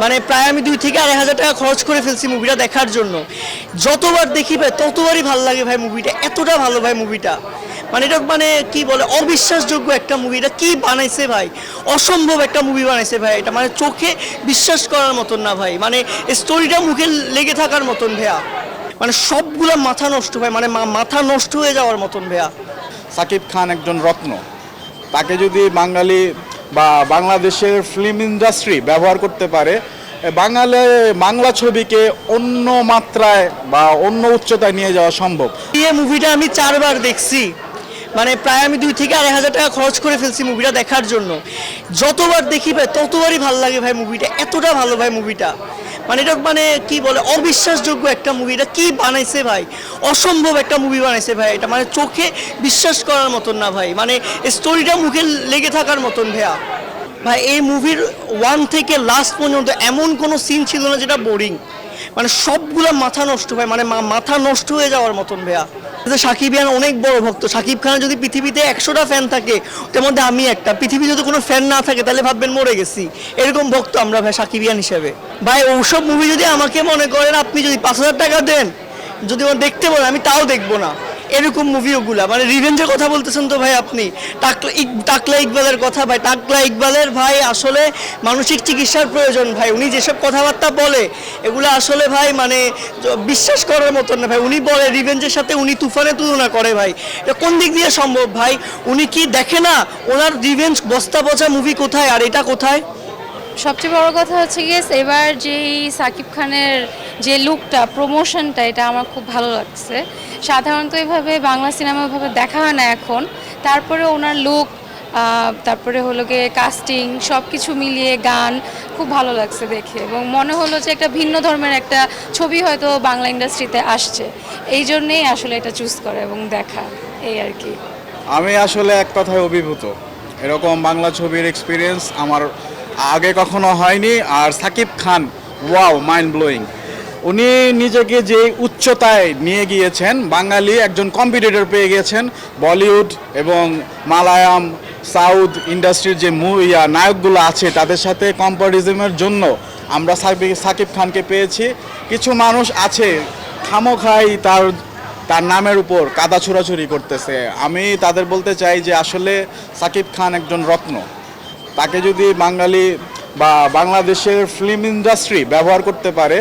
মানে প্রায় আমি দুই থেকে আড়াই হাজার টাকা খরচ করে ফেলছি মুভিটা দেখার জন্য। যতবার দেখি ভাই, ততবারই ভালো লাগে ভাই মুভিটা, এতটা ভালো ভাই মুভিটা। মানে এটা মানে কি বলে, অবিশ্বাসযোগ্য একটা মুভি। এটা কি বানাইছে ভাই? অসম্ভব একটা মুভি বানাইছে ভাই এটা। মানে চোখে বিশ্বাস করার মতন না ভাই। মানে স্টোরিটা মুখে লেগে থাকার মতন ভাইয়া। মানে সবগুলা মাথা নষ্ট ভাই। মানে মাথা নষ্ট হয়ে যাওয়ার মতন ভাইয়া। সাকিব খান একজন রত্ন। তাকে যদি বাঙালি বা বাংলাদেশের ফিল্ম ইন্ডাস্ট্রি ব্যবহার করতে পারে বাঙালি বাংলা ছবিকে অন্য মাত্রায় বা অন্য উচ্চতায় নিয়ে যাওয়া সম্ভব। এই মুভিটা আমি চারবার দেখছি। মানে প্রায় আমি দুই থেকে আড়াই হাজার টাকা খরচ করে ফেলছি মুভিটা দেখার জন্য। যতবার দেখি ভাই, ততবারই ভালো লাগে ভাই মুভিটা এতটা ভালো ভাই মুভিটা মানে এটা মানে কি বলে, অবিশ্বাসযোগ্য একটা মুভি এটা কি বানাইছে ভাই? অসম্ভব একটা মুভি বানাইছে ভাই এটা। মানে চোখে বিশ্বাস করার মতন না ভাই। মানে স্টোরিটা মুখে লেগে থাকার মতন ভাইয়া। ভাই, এই মুভির ওয়ান থেকে লাস্ট পর্যন্ত এমন কোনো সিন ছিল না যেটা বোরিং মানে সবগুলো মাথা নষ্ট হয় মানে মাথা নষ্ট হয়ে যাওয়ার মতন ভাইয়া। সাকিব সাকিবিয়ান অনেক বড় ভক্ত। সাকিব খান যদি পৃথিবীতে একশোটা ফ্যান থাকে তার মধ্যে আমি একটা। পৃথিবী যদি কোনো ফ্যান না থাকে, তাহলে ভাববেন মরে গেছি। এরকম ভক্ত আমরা ভাই সাকিবিয়ান হিসেবে। ভাই, ওসব মুভি যদি আমাকে মনে করেন, আপনি যদি পাঁচ হাজার টাকা দেন, যদি দেখতে বলেন, আমি তাও দেখব না। এরকম মুভি ওগুলা। মানে রিভেঞ্জের কথা বলতেছেন তো ভাই আপনি। টাকলা ইক- টাকলা ইকবালের কথা ভাই। টাকলা ইকবালের ভাই আসলে মানসিক চিকিৎসার প্রয়োজন ভাই। উনি যেসব কথাবার্তা বলে, এগুলো আসলে ভাই মানে বিশ্বাস করার মতন না ভাই। উনি বলে রিভেঞ্জের সাথে উনি তুফানে তুলনা করে ভাই। এটা কোন দিক দিয়ে সম্ভব ভাই? উনি কি দেখে না ওনার রিভেঞ্জ বস্তা পচা মুভি কোথায় আর এটা কোথায়? সবচেয়ে বড় কথা হচ্ছে গিয়ে, এবার যেই সাকিব খানের যে লুকটা প্রমোশনটা এটা আমার খুব ভালো লাগছে। সাধারণত এভাবে বাংলা সিনেমা এভাবে দেখা হয় না এখন। তারপরে ওনার লুক তারপরে হলো গিয়ে কাস্টিং সব কিছু মিলিয়ে গান খুব ভালো লাগছে দেখে। এবং মনে হলো যে একটা ভিন্ন ধর্মের একটা ছবি হয়তো বাংলা ইন্ডাস্ট্রিতে আসছে। এই জন্যেই আসলে এটা চুজ করা এবং দেখা, এই আর কি। আমি আসলে এক কথায় অভিভূত। এরকম বাংলা ছবির এক্সপিরিয়েন্স আমার আগে কখনো হয়নি, আর Shakib Khan, wow mind blowing উনি নিজেকে যে উচ্চতায় নিয়ে গিয়েছেন, বাঙালি একজন কম্পিটিটর পেয়ে গিয়েছেন, বলিউড এবং মালায়াম সাউথ ইন্ডাস্ট্রির যে মু, ইয়া, নায়কগুলো আছে, তাদের সাথে কম্পারিজমের জন্য আমরা সাকিব খানকে পেয়েছি। কিছু মানুষ আছে, খামোখাই তার তার নামের উপর কাদা ছোড়াছুরি করতেছে। আমি তাদের বলতে চাই যে আসলে সাকিব খান একজন রত্ন। তাকে যদি বাঙালি বা বাংলাদেশের ফিল্ম ইন্ডাস্ট্রি ব্যবহার করতে পারে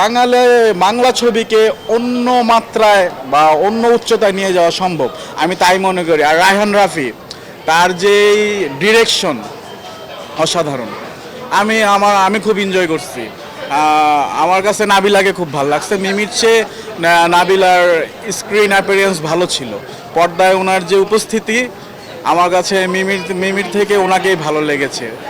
বাঙালি বাংলা ছবিকে অন্য মাত্রায় বা অন্য উচ্চতায় নিয়ে যাওয়া সম্ভব। আমি তাই মনে করি। আর রায়হান রাফি, তার যেই ডিরেকশন অসাধারণ। আমি আমার, আমি খুব এনজয় করছি। আমার কাছে নাবিলাকে খুব ভালো লাগছে। মিমির চেয়ে নাবিলার স্ক্রিন অ্যাপিয়ারেন্স ভালো ছিল। পর্দায় ওনার যে উপস্থিতি আমার কাছে মিমির মিমির থেকে ওনাকেই ভালো লেগেছে।